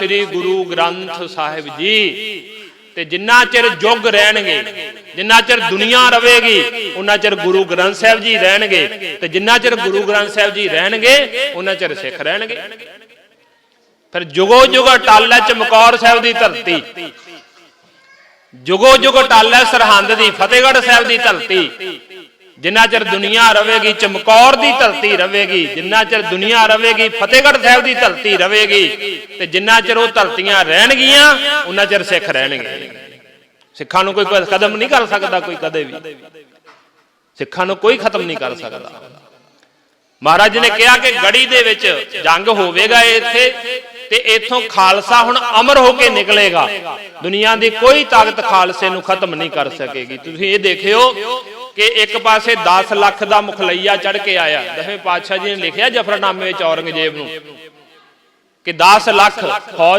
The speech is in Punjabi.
ਸ੍ਰੀ ਗੁਰੂ ਗ੍ਰੰਥ ਸਾਹਿਬ ਜੀ। ਤੇ ਜਿੰਨਾ ਚਿਰ ਯੁੱਗ ਰਹਿਣਗੇ ਜਿੰਨਾ ਚਿਰ ਦੁਨੀਆ ਰਵੇਗੀ ਉਹਨਾਂ ਚਿਰ ਗੁਰੂ ਗ੍ਰੰਥ ਸਾਹਿਬ ਜੀ ਰਹਿਣਗੇ। ਤੇ ਜਿੰਨਾ ਚਿਰ ਗੁਰੂ ਗ੍ਰੰਥ ਸਾਹਿਬ ਜੀ ਰਹਿਣਗੇ ਉਹਨਾਂ ਚਿਰ ਸਿੱਖ ਰਹਿਣਗੇ। ਫਿਰ ਜੁਗੋ ਜੁਗ ਟਾਲਾ ਚਮਕੌਰ ਸਾਹਿਬ ਦੀ ਧਰਤੀ। ਜੁਗੋ ਜੁਗ ਟਾਲਾ ਸਰਹੰਦ ਦੀ ਫਤਿਹਗੜ੍ਹ ਸਾਹਿਬ ਦੀ ਧਰਤੀ। ਜਿੰਨਾ ਚਿਰ ਦੁਨੀਆ ਰਵੇਗੀ ਚਮਕੌਰ ਦੀ ਧਰਤੀ ਰਹੇਗੀ, ਜਿੰਨਾ ਚਿਰ ਦੁਨੀਆ ਰਹੇਗੀ, ਫਤਿਹਗੜ੍ਹ ਸਾਹਿਬ ਦੀ ਧਰਤੀ ਰਹੇਗੀ, ਤੇ ਜਿੰਨਾ ਚਿਰ ਉਹ ਧਰਤੀਆਂ ਰਹਿਣਗੀਆਂ ਉਹਨਾਂ ਚਿਰ ਸਿੱਖ ਰਹਿਣਗੇ। ਸਿੱਖਾਂ ਨੂੰ ਕੋਈ ਕਦਮ ਨਹੀਂ ਕਰ ਸਕਦਾ ਕੋਈ ਕਦੇ ਵੀ। ਸਿੱਖਾਂ ਨੂੰ ਕੋਈ ਖਤਮ ਨਹੀਂ ਕਰ ਸਕਦਾ। ਮਹਾਰਾਜ ਨੇ ਕਿਹਾ ਕਿ ਗੜੀ ਦੇ ਵਿੱਚ ਜੰਗ ਹੋਵੇਗਾ ਇੱਥੇ, ਤੇ ਇੱਥੋਂ ਖਾਲਸਾ ਹੁਣ ਅਮਰ ਹੋ ਕੇ ਨਿਕਲੇਗਾ। ਦੁਨੀਆ ਦੀ ਕੋਈ ਤਾਕਤ ਖਾਲਸੇ ਨੂੰ ਖਤਮ ਨਹੀਂ ਕਰ ਸਕੇਗੀ। ਤੁਸੀਂ ਇਹ ਦੇਖਿਓ ਕਿ ਇੱਕ ਪਾਸੇ 10 ਲੱਖ ਦਾ ਮੁਖਲਈਆ ਚੜ ਕੇ ਆਇਆ। ਦਸਵੇਂ ਪਾਤਸ਼ਾਹ ਜੀ ਨੇ ਲਿਖਿਆ ਜਫਰਨਾਮੇ ਵਿੱਚ ਔਰੰਗਜ਼ੇਬ ਨੂੰ ਕਿ 10 ਲੱਖ ਫੌਜ